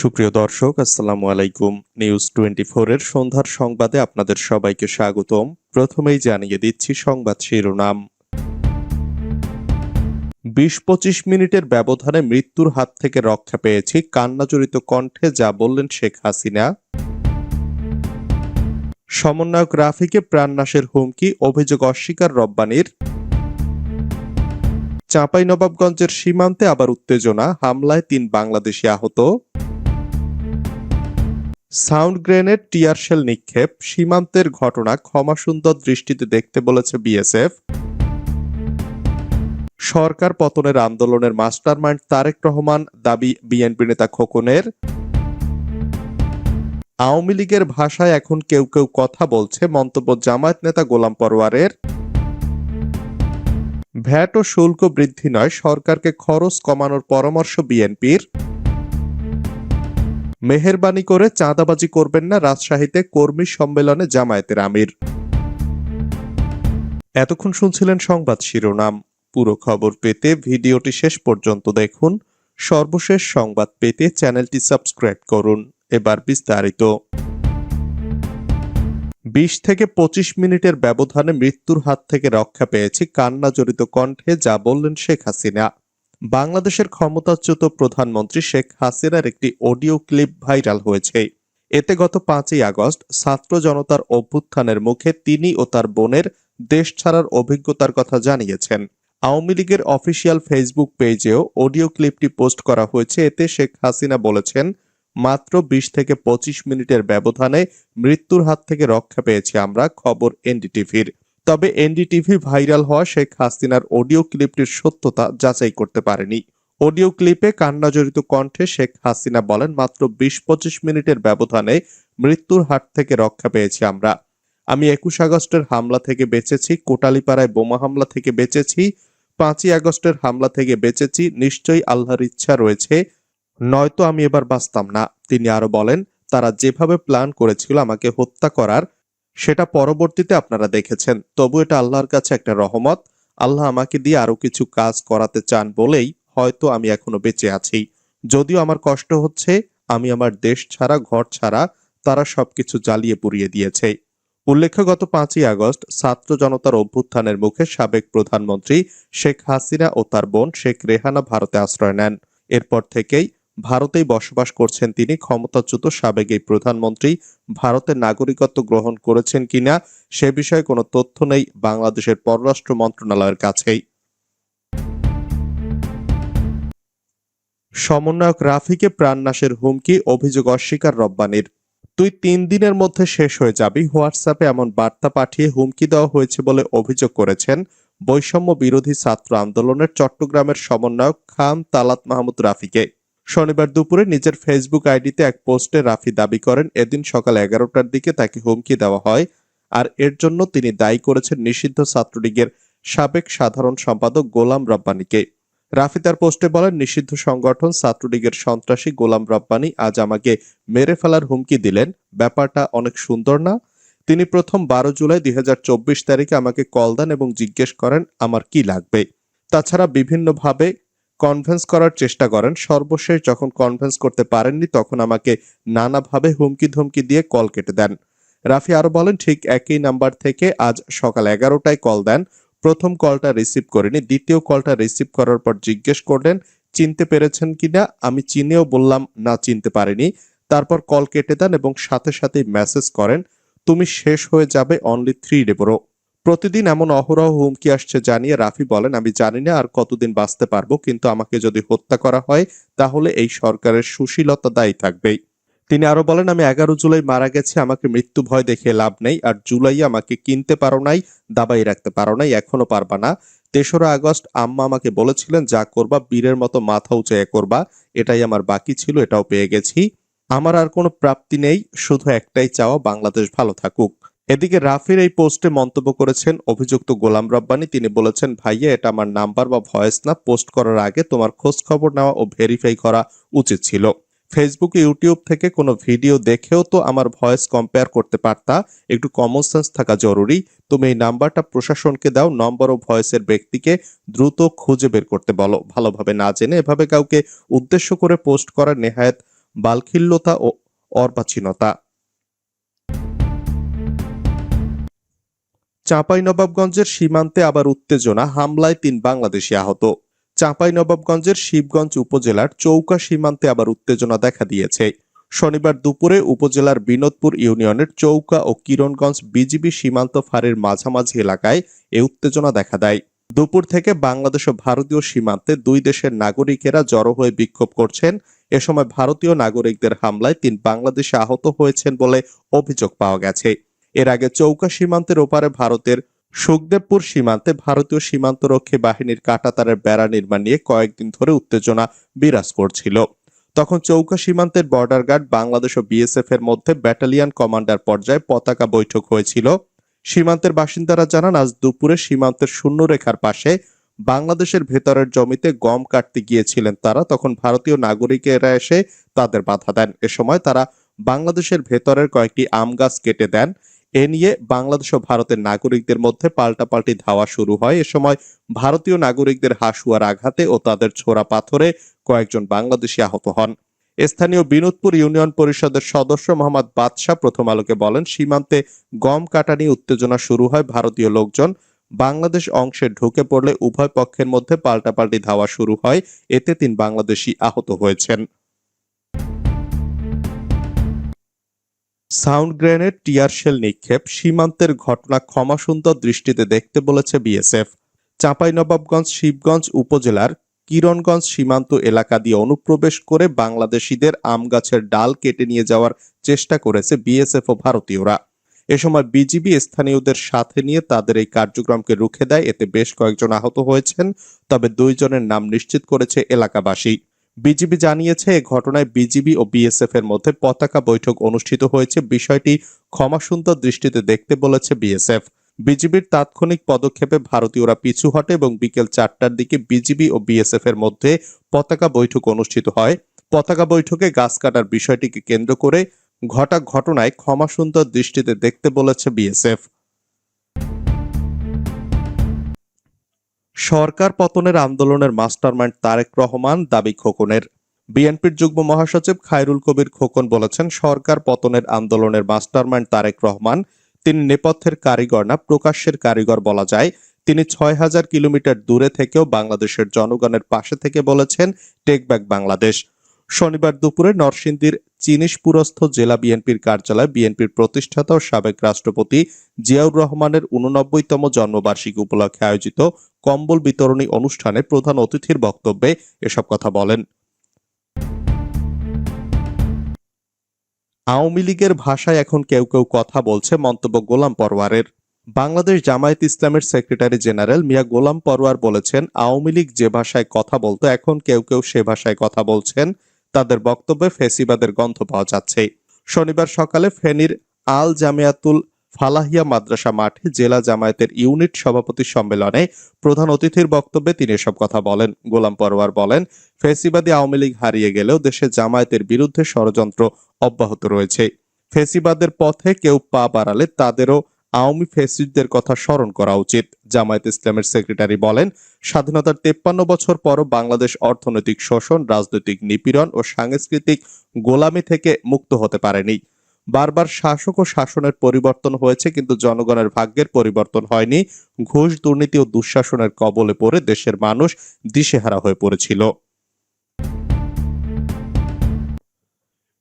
সুপ্রিয় দর্শক, আসসালামু আলাইকুম। নিউজ টোয়েন্টি এর সন্ধ্যার সংবাদে আপনাদের সবাইকে স্বাগতম। প্রথমেই জানিয়ে দিচ্ছি সংবাদ শিরোনাম। বিশ পঁচিশ মিনিটের ব্যবধানে মৃত্যুর হাত থেকে রক্ষা পেয়েছি কান্নাজড়িত কণ্ঠে, যা বললেন শেখ হাসিনা। সমন্বয়ক রাফিকে প্রাণনাশের হুমকি, অভিযোগ অস্বীকার রব্বানির। চাঁপাইনবাবগঞ্জের সীমান্তে আবার উত্তেজনা, হামলায় তিন বাংলাদেশি আহত। সাউন্ড গ্রেনেড টিয়ার শেল নিক্ষেপ, সীমান্তের ঘটনা ক্ষমাসুন্দর দৃষ্টিতে দেখতে বলেছে বিএসএফ। সরকার পতনের আন্দোলনের মাস্টারমাইন্ড তারেক রহমান, দাবি বিএনপি নেতা খোকনের। আওয়ামী লীগের ভাষায় এখন কেউ কেউ কথা বলছে, মন্তব্য জামায়াত নেতা গোলাম পরোয়ারের। ভ্যাট ও শুল্ক বৃদ্ধি নয়, সরকারকে খরচ কমানোর পরামর্শ বিএনপির। মেহেরবানি করে চাঁদাবাজি করবেন না রাজশাহীতে কর্মী সম্মেলনে জামায়াতের আমির। এতক্ষণ শুনছিলেন সংবাদ শিরোনাম। পুরো খবর পেতে ভিডিওটি শেষ পর্যন্ত দেখুন। সর্বশেষ সংবাদ পেতে চ্যানেলটি সাবস্ক্রাইব করুন। এবার বিস্তারিত। বিশ থেকে পঁচিশ মিনিটের ব্যবধানে মৃত্যুর হাত থেকে রক্ষা পেয়েছি কান্না জড়িত কণ্ঠে যা বললেন শেখ হাসিনা। বাংলাদেশের ক্ষমতাচ্যুত প্রধানমন্ত্রী শেখ হাসিনার একটি অডিও ক্লিপ ভাইরাল হয়েছে। এতে গত পাঁচই আগস্ট ছাত্র জনতার অভ্যুত্থানের মুখে তিনি ও তার বোনের দেশ ছাড়ার অভিজ্ঞতার কথা জানিয়েছেন। আওয়ামী লীগের অফিসিয়াল ফেসবুক পেজেও অডিও ক্লিপটি পোস্ট করা হয়েছে। এতে শেখ হাসিনা বলেছেন, মাত্র বিশ থেকে পঁচিশ মিনিটের ব্যবধানে মৃত্যুর হাত থেকে রক্ষা পেয়েছি আমরা, খবর এনডিটিভির। তবে এনডিটিভি ভাইরাল হওয়া শেখ হাসিনার অডিও ক্লিপটির সত্যতা যাচাই করতে পারেনি। অডিও ক্লিপে কান্নাজড়িত কণ্ঠে শেখ হাসিনা বলেন, মাত্র বিশ পঁচিশ মিনিটের ব্যবধানে মৃত্যুর হাত থেকে রক্ষা পেয়েছি আমরা। আমি একুশ আগস্টের হামলা থেকে বেঁচেছি, কোটালিপাড়ায় বোমা হামলা থেকে বেঁচেছি, পাঁচই আগস্টের হামলা থেকে বেঁচেছি, নিশ্চয়ই আল্লাহর ইচ্ছা রয়েছে, নয়তো আমি এবার বাঁচতাম না। তিনি আরও বলেন, তারা যেভাবে প্ল্যান করেছিল আমাকে হত্যা করার সেটা পরবর্তীতে আপনারা দেখেছেন। তবু এটা আল্লাহর কাছে একটা রহমত। আল্লাহ আমাকে দিয়ে আরও কিছু কাজ করাতে চান বলেই হয়তো আমি এখনও বেঁচে আছি। যদিও আমার কষ্ট হচ্ছে, আমি আমার দেশ ছাড়া, ঘর ছাড়া, তারা সবকিছু জ্বালিয়ে পুড়িয়ে দিয়েছে। উল্লেখ্য, গত পাঁচই আগস্ট ছাত্র জনতার অভ্যুত্থানের মুখে সাবেক প্রধানমন্ত্রী শেখ হাসিনা ও তার বোন শেখ রেহানা ভারতে আশ্রয় নেন। এরপর থেকেই ভারতেই বসবাস করছেন তিনি। ক্ষমতাচ্যুত সাবেক এই প্রধানমন্ত্রী ভারতের নাগরিকত্ব গ্রহণ করেছেন কিনা সে বিষয়ে কোনো তথ্য নেই বাংলাদেশের পররাষ্ট্র মন্ত্রণালয়ের কাছেই। সমন্বয়ক রাফিকে প্রাণনাশের হুমকি, অভিযোগ অস্বীকার রব্বানির। তুই তিন দিনের মধ্যে শেষ হয়ে যাবি। হোয়াটসঅ্যাপে এমন বার্তা পাঠিয়ে হুমকি দেওয়া হয়েছে বলে অভিযোগ করেছেন বৈষম্য বিরোধী ছাত্র আন্দোলনের চট্টগ্রামের সমন্বয়ক খাম তালাত মাহমুদ রাফিকে। শনিবার দুপুরে নিজের ফেসবুক আইডিতে এক পোস্টে রাফি দাবি করেন, এদিন সকাল এগারোটার দিকে তাকে হুমকি দেওয়া হয় আর এর জন্য তিনি দায়ী করেছেন নিষিদ্ধ ছাত্রলীগের সাবেক সাধারণ সম্পাদক গোলাম রব্বানিকে। রাফি তার পোস্টে বলেন, নিষিদ্ধ সংগঠন ছাত্রলীগের সন্ত্রাসী গোলাম রব্বানি আজ আমাকে মেরে ফেলার হুমকি দিলেন। ব্যাপারটা অনেক সুন্দর না। তিনি প্রথম বারো জুলাই দুই হাজার চব্বিশ তারিখে আমাকে কল দেন এবং জিজ্ঞেস করেন, আমার কি লাগবে? তাছাড়া বিভিন্নভাবে কনভেন্স করার চেষ্টা করেন। সর্বশেষ যখন কনভেন্স করতে পারেননি, তখন আমাকে নানাভাবে হুমকি ধমকি দিয়ে কল কেটে দেন। রাফি আরও বলেন, ঠিক একই নাম্বার থেকে আজ সকাল এগারোটায় কল দেন। প্রথম কলটা রিসিভ করিনি। দ্বিতীয় কলটা রিসিভ করার পর জিজ্ঞেস করলেন, চিনতে পেরেছেন কিনা? আমি চিনেও বললাম, না, চিনতে পারিনি। তারপর কল কেটে দেন এবং সাথে সাথে মেসেজ করেন, তুমি শেষ হয়ে যাবে অনলি থ্রি ডে প্রতিদিন এমন অহরহ হুমকি আসছে জানিয়ে রাফি বলেন, আমি জানি না আর কতদিন বাঁচতে পারব, কিন্তু আমাকে যদি হত্যা করা হয়, তাহলে এই সরকারের সুশীলতা দায়ী থাকবেই। তিনি আরও বলেন, আমি এগারো জুলাই মারা গেছি, আমাকে মৃত্যু ভয় দেখে লাভ নেই, আর জুলাই আমাকে কিনতে পারো নাই দাবাই রাখতে পারো নাই, এখনও পারবা না। তেসরা আগস্ট আম্মা আমাকে বলেছিলেন, যা করবা, বীরের মতো মাথা উঁচাইয়া করবা, এটাই আমার বাকি ছিল, এটাও পেয়ে গেছি। আমার আর কোনো প্রাপ্তি নেই, শুধু একটাই চাওয়া, বাংলাদেশ ভালো থাকুক। এদিকে রাফির এই পোস্টে মন্তব্য করেছেন অভিযুক্ত গোলাম রব্বানি। তিনি বলেছেন, ভাইয়া, এটা আমার নাম্বার বা ভয়েস না। পোস্ট করার আগে তোমার খোঁজ খবর নেওয়া ও ভেরিফাই করা উচিত ছিল। ফেসবুক, ইউটিউব থেকে কোনো ভিডিও দেখেও তো আমার ভয়েস কম্পেয়ার করতে পারতা। একটু কমন সেন্স থাকা জরুরি। তুমি এই নাম্বারটা প্রশাসনকে দাও, নম্বর ও ভয়েসের ব্যক্তিকে দ্রুত খুঁজে বের করতে বলো। ভালোভাবে না জেনে এভাবে কাউকে উদ্দেশ্য করে পোস্ট করা নেহায়ত বালখিল্যতা ও অর্বাচীনতা। চাঁপাইনবাবগঞ্জের সীমান্তে আবার উত্তেজনা হামলায় তিন বাংলাদেশি আহত। চাঁপাইনবাবগঞ্জের শিবগঞ্জ উপজেলার চৌকা সীমান্তে আবার উত্তেজনা দেখা দিয়েছে। শনিবার দুপুরে উপজেলার বিনোদপুর ইউনিয়নের চৌকা ও কিরণগঞ্জ বিজিবি সীমান্ত ফাঁড়ির মাঝামাঝি এলাকায় এ উত্তেজনা দেখা দেয়। দুপুর থেকে বাংলাদেশ ও ভারতীয় সীমান্তে দুই দেশের নাগরিকেরা জড়ো হয়ে বিক্ষোভ করছেন। এ সময় ভারতীয় নাগরিকদের হামলায় তিন বাংলাদেশে আহত হয়েছেন বলে অভিযোগ পাওয়া গেছে। এর আগে চৌকা সীমান্তের ওপারে ভারতের সুখদেবপুর সীমান্তে ভারতীয় সীমান্তরক্ষী বাহিনীর কাঁটাতারের বেড়া নির্মাণ নিয়ে কয়েকদিন ধরে উত্তেজনা বিরাজ করছিল। তখন চৌকা সীমান্তের বর্ডার গার্ড বাংলাদেশ ও বিএসএফ এর মধ্যে ব্যাটালিয়ান কমান্ডার পর্যায়ে পতাকা বৈঠক হয়েছিল। সীমান্তের বাসিন্দারা জানান, আজ দুপুরে সীমান্তের শূন্যরেখার পাশে বাংলাদেশের ভেতরের জমিতে গম কাটতে গিয়েছিলেন তারা। তখন ভারতীয় নাগরিকেরা এসে তাদের বাধা দেন। এ সময় তারা বাংলাদেশের ভেতরের কয়েকটি আম গাছ কেটে দেন। এ নিয়ে বাংলাদেশ ও ভারতের নাগরিকদের মধ্যে পাল্টাপাল্টি ধাওয়া শুরু হয়। এ সময় ভারতীয় নাগরিকদের হাসুয়ার আঘাতে ও তাদের ছোড়া পাথরে কয়েকজন বাংলাদেশি আহত হন। স্থানীয় বিনোদপুর ইউনিয়ন পরিষদের সদস্য মোহাম্মদ বাদশাহ প্রথম আলোকে বলেন, সীমান্তে গম কাটা নিয়ে উত্তেজনা শুরু হয় ভারতীয় লোকজন। বাংলাদেশ অংশে ঢুকে পড়লে উভয় পক্ষের মধ্যে পাল্টাপাল্টি ধাওয়া শুরু হয়। এতে তিন বাংলাদেশি আহত হয়েছেন। সাউন্ড গ্রেনেড, টিয়ার শেল নিক্ষেপ, সীমান্তের ঘটনা ক্ষমাসুন্দর দৃষ্টিতে দেখতে বলেছে বিএসএফ। চাঁপাইনবাবগঞ্জ, শিবগঞ্জ উপজেলার কিরণগঞ্জ সীমান্ত এলাকা দিয়ে অনুপ্রবেশ করে বাংলাদেশিদের আম গাছের ডাল কেটে নিয়ে যাওয়ার চেষ্টা করেছে বিএসএফ ও ভারতীয়রা। এ সময় বিজিবি স্থানীয়দের সাথে নিয়ে তাদের এই কার্যক্রমকে রুখে দেয়। এতে বেশ কয়েকজন আহত হয়েছেন, তবে দুইজনের নাম নিশ্চিত করেছে এলাকাবাসী। বিজিবি জানিয়েছে, এ ঘটনায় বিজিবি ও বিএসএফ এর মধ্যে পতাকা বৈঠক অনুষ্ঠিত হয়েছে। বিষয়টি ক্ষমাসুন্দর দৃষ্টিতে দেখতে বলেছে বিএসএফ। বিজিবির তাৎক্ষণিক পদক্ষেপে ভারতীয়রা পিছু হটে এবং বিকেল চারটার দিকে বিজিবি ও বিএসএফ এর মধ্যে পতাকা বৈঠক অনুষ্ঠিত হয়। পতাকা বৈঠকে গাছ কাটার বিষয়টিকে কেন্দ্র করে ঘটা ঘটনায় ক্ষমাসুন্দর দৃষ্টিতে দেখতে বলেছে বিএসএফ। সরকার পতনের আন্দোলনের মাস্টারমাইন্ড তারেক রহমান, দাবি খোকনের। বিএনপির যুগ্ম মহাসচিব খায়রুল কবির খোকন বলেছেন, সরকার পতনের আন্দোলনের মাস্টারমাইন্ড তারেক রহমান, তিনি নেপথ্যের কারিগর না, প্রকাশ্যের কারিগর বলা যায়। তিনি ছয় হাজার কিলোমিটার দূরে থেকেও বাংলাদেশের জনগণের পাশে থেকে বলেছেন, টেক ব্যাক বাংলাদেশ। শনিবার দুপুরে নরসিংদীর চিনিশপুরস্থ জেলা বিএনপির কার্যালয়ে বিএনপির প্রতিষ্ঠাতা ও সাবেক রাষ্ট্রপতি জিয়াউর রহমানের উননব্বইতম জন্মবার্ষিকী উপলক্ষে আয়োজিত কম্বল বিতরণী অনুষ্ঠানে প্রধান অতিথির বক্তব্যে এসব কথা বলেন। আওয়ামী লীগের ভাষায় এখন কেউ কেউ কথা বলছে মন্তব্য গোলাম পরওয়ারের বাংলাদেশ জামায়াত ইসলামের সেক্রেটারি জেনারেল মিয়া গোলাম পরওয়ার বলেছেন, আওয়ামী লীগ যে ভাষায় কথা বলতো, এখন কেউ কেউ সে ভাষায় কথা বলছেন। তাদের বক্তব্যে ফেসিবাদের গন্ধ পাওয়া যাচ্ছে। শনিবার সকালে ফেনীর আল জামিয়াতুল ফালাহিয়া মাদ্রাসা মাঠে জেলা জামায়াতের ইউনিট সভাপতি সম্মেলনে প্রধান অতিথির বক্তব্যে তিনি এসব কথা বলেন। গোলাম পরওয়ার বলেন, ফেসিবাদী আওয়ামী লীগ হারিয়ে গেলেও দেশে জামায়াতের বিরুদ্ধে ষড়যন্ত্র অব্যাহত রয়েছে। ফেসিবাদের পথে কেউ পা বাড়ালে তাদেরও আওয়ামী ফেসিদদের কথা স্মরণ করা উচিত। জামায়াত ইসলামের সেক্রেটারি বলেন, স্বাধীনতার তেপ্পান্ন বছর পরও বাংলাদেশ অর্থনৈতিক শোষণ, রাজনৈতিক নিপীড়ন ও সাংস্কৃতিক গোলামি থেকে মুক্ত হতে পারেনি। বারবার শাসক ও শাসনের পরিবর্তন হয়েছে, কিন্তু জনগণের ভাগ্যের পরিবর্তন হয়নি। ঘুষ, দুর্নীতি ও দুঃশাসনের কবলে পড়ে দেশের মানুষ দিশেহারা হয়ে পড়েছিল।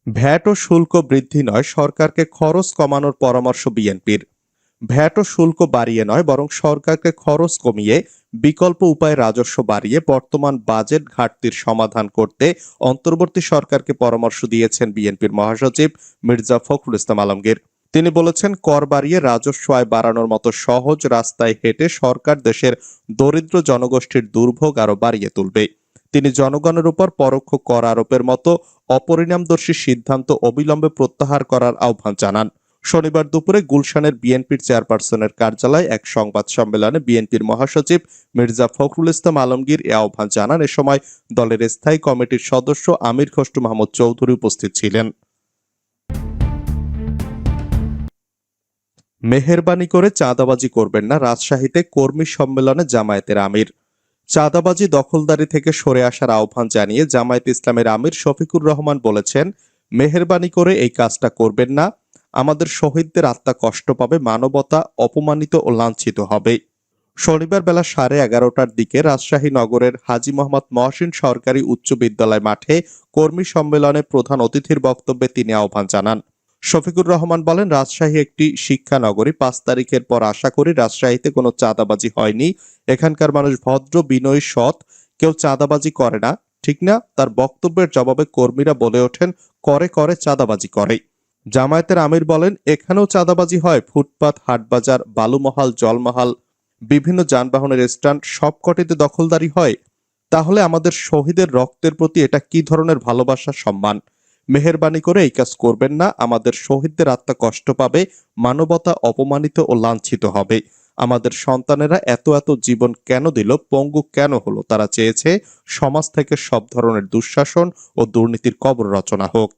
ভ্যাট ও শুল্ক বৃদ্ধি নয়, সরকারকে খরচ কমানোর পরামর্শ বিএনপির। ভ্যাট ও শুল্ক বাড়িয়ে নয়, বরং সরকারকে খরচ কমিয়ে বিকল্প উপায়ে রাজস্ব বাড়িয়ে বর্তমান বাজেট ঘাটতির সমাধান করতে অন্তর্বর্তী সরকারকে পরামর্শ দিয়েছেন বিএনপির মহাসচিব মির্জা ফখরুল ইসলাম আলমগীর। তিনি বলেছেন, কর বাড়িয়ে রাজস্ব আয় বাড়ানোর মতো সহজ রাস্তায় হেঁটে সরকার দেশের দরিদ্র জনগোষ্ঠীর দুর্ভোগ আরও বাড়িয়ে তুলবে। তিনি জনগণের উপর পরোক্ষ কর আরোপের মতো অপরিণামদর্শী সিদ্ধান্ত অবিলম্বে প্রত্যাহার করার আহ্বান জানান। শনিবার দুপুরে গুলশানের বিএনপির চেয়ারপারসনের কার্যালয়ে এক সংবাদ সম্মেলনে বিএনপির মহাসচিব মির্জা ফখরুল ইসলাম আলমগীর এ আহ্বান জানান। এ সময় দলের স্থায়ী কমিটির সদস্য আমির খসরু মাহমুদ চৌধুরী উপস্থিত ছিলেন। মেহেরবানি করে চাঁদাবাজি করবেন না রাজশাহীতে কর্মী সম্মেলনে জামায়াতের আমির। চাঁদাবাজি দখলদারি থেকে সরে আসার আহ্বান জানিয়ে জামায়াত ইসলামের আমির শফিকুর রহমান বলেছেন, মেহেরবানি করে এই কাজটা করবেন না আমাদের শহীদদের আত্মা কষ্ট পাবে, মানবতা অপমানিত ও লাঞ্ছিত হবে। শনিবার বেলা সাড়ে এগারোটার দিকে রাজশাহী নগরের হাজী মোহাম্মদ মহসিন সরকারি উচ্চ বিদ্যালয় মাঠে কর্মী সম্মেলনে প্রধান অতিথির বক্তব্যে তিনি আহ্বান জানান। শফিকুর রহমান বলেন, রাজশাহী একটি শিক্ষা নগরী পাঁচ তারিখের পর আশা করি রাজশাহীতে কোনো চাঁদাবাজি হয়নি। এখানকার মানুষ ভদ্র, বিনয়ী, সৎ। কেউ চাঁদাবাজি করে না, ঠিক না? তার বক্তব্যের জবাবে কর্মীরা বলে ওঠেন, করে করে চাঁদাবাজি করে জামায়াতের আমির বলেন, এখানেও চাঁদাবাজি হয়। ফুটপাত, হাটবাজার, বালুমহাল, জলমহাল, বিভিন্ন যানবাহনের স্ট্যান্ড সবকটিতে দখলদারি হয়। তাহলে আমাদের শহীদের রক্তের প্রতি এটা কি ধরনের ভালোবাসা, সম্মান? মেহেরবানি করে এই কাজ করবেন না। আমাদের শহীদদের আত্মা কষ্ট পাবে, মানবতা অপমানিত ও লাঞ্ছিত হবে। আমাদের সন্তানেরা এত এত জীবন কেন দিল, পঙ্গু কেন হলো, তারা চেয়েছে সমাজ থেকে সব ধরনের দুঃশাসন ও দুর্নীতির কবর রচনা হোক।